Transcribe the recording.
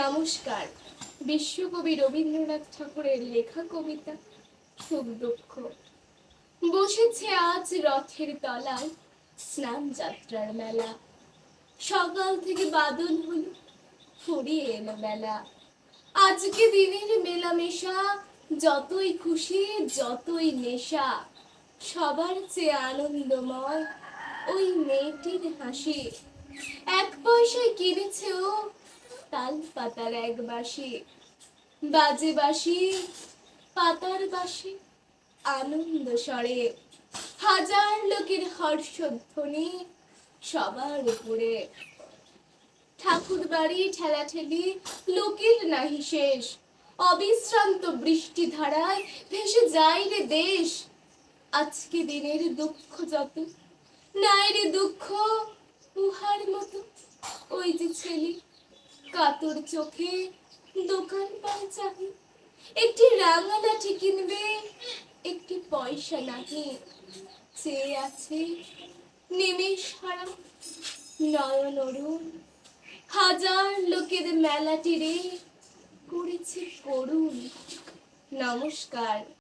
নমস্কার। বিশ্বকবি রবীন্দ্রনাথ ঠাকুরের লেখা কবিতা সুখ দুঃখ বসেছে আজ রথের তলায় স্নান যাত্রার মেলা। সকাল থেকে বাদল হলো, ফুরিয়ে এলো বেলা। আজকে দিনের মেলামেশা, যতই খুশি, যতই নেশা। সবার চেয়ে আনন্দময় ওই মেয়েটির হাসি। এক পয়সায় কিনেছে ও তাল পাতার এক বাসি বাজে বাসি পাতার বাসি, আনন্দ স্বরে, হাজার লোকের হর্ষধ্বনি সবার উপরে। ঠাকুর বাড়ি ঠেলাঠেলি, লোকের নাহি শেষ। অবিশ্রান্ত বৃষ্টি ধারায় ভেসে যায় রে দেশ। আজকে দিনের দুঃখ যত, নাই রে দুঃখ, উহার মতো। কাতর চোখে দোকান পায় চাহি একটি রাঙা লাঠি কিনবে, একটি পয়সা নাহি চেয়ে আছে নিমেষ হারা নয়ন অরুণ। হাজার লোকের মেলাটি রে করেছে করুণ। নমস্কার।